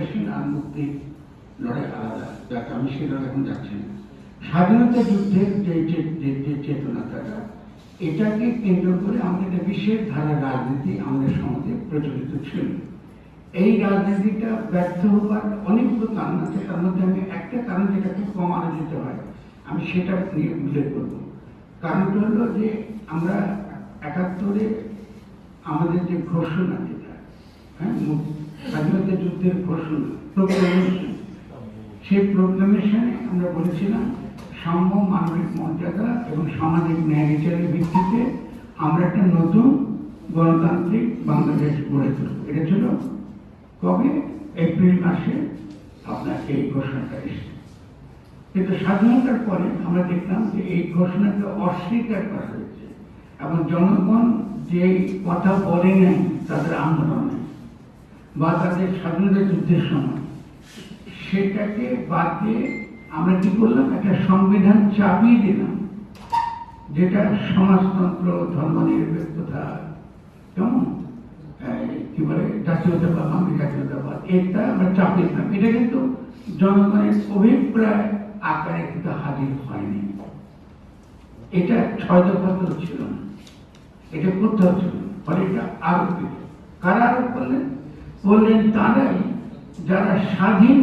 Liberation আর মুক্তির লড়াই আলাদা। যাকে, আমি সে লড়াই এখন যাচ্ছি স্বাধীনতা যুদ্ধের যে যে- যে যে চেতনাটা এটাকে কেন্দ্র করে আমাদের বিশেষ ধারা রাজনীতি আমাদের সমাজে প্রচলিত ছিল। এই রাজনীতিটা ব্যর্থ হবার অনেকগুলো কারণ আছে। তার মধ্যে আমি একটা কারণ যেটাকে কমানো যেতে হয়, আমি সেটা নিয়ে উল্লেখ করব। কারণটা হলো যে আমরা একাত্তরে আমাদের যে ঘোষণা যেটা হ্যাঁ মু- স্বাধীনতা যুদ্ধের ঘোষণা সেই প্রোক্লামেশনে আমরা বলেছিলাম, সাম্য মানবিক মর্যাদা এবং সামাজিক ন্যায় বিচারের ভিত্তিতে আমরা একটা নতুন গণতান্ত্রিক বাংলাদেশ গড়ে তুলব। এটা ছিল কবে? এপ্রিল মাসে আপনার এই ঘোষণাটা এসেছে। কিন্তু স্বাধীনতার পরে আমরা দেখলাম যে এই ঘোষণাকে অস্বীকার করা হয়েছে এবং জনগণ যে কথা বলে নাই, তাদের আন্দোলনে বা তাদের স্বাধীনতা যুদ্ধের সময়। সেটাকে বাদ দিয়ে আমরা কি করলাম? একটা সংবিধান চাপিয়ে দিলাম, যেটা সমাজতন্ত্র ধর্ম নিরপেক্ষতা কেমন? কি বলে, জাতীয়তাবাদ আমি জাতীয়তাবাদ, এটা আমরা চাপিয়ে দিলাম। এটা কিন্তু জনগণের অভিপ্রায় আকারে কিন্তু হাজির হয়নি। এটা ছয় দফা তো ছিল না। এটা করতে হচ্ছিল ফলে এটা আরোপ কারা আরোপ করলেন? বললেন তারাই যারা স্বাধীন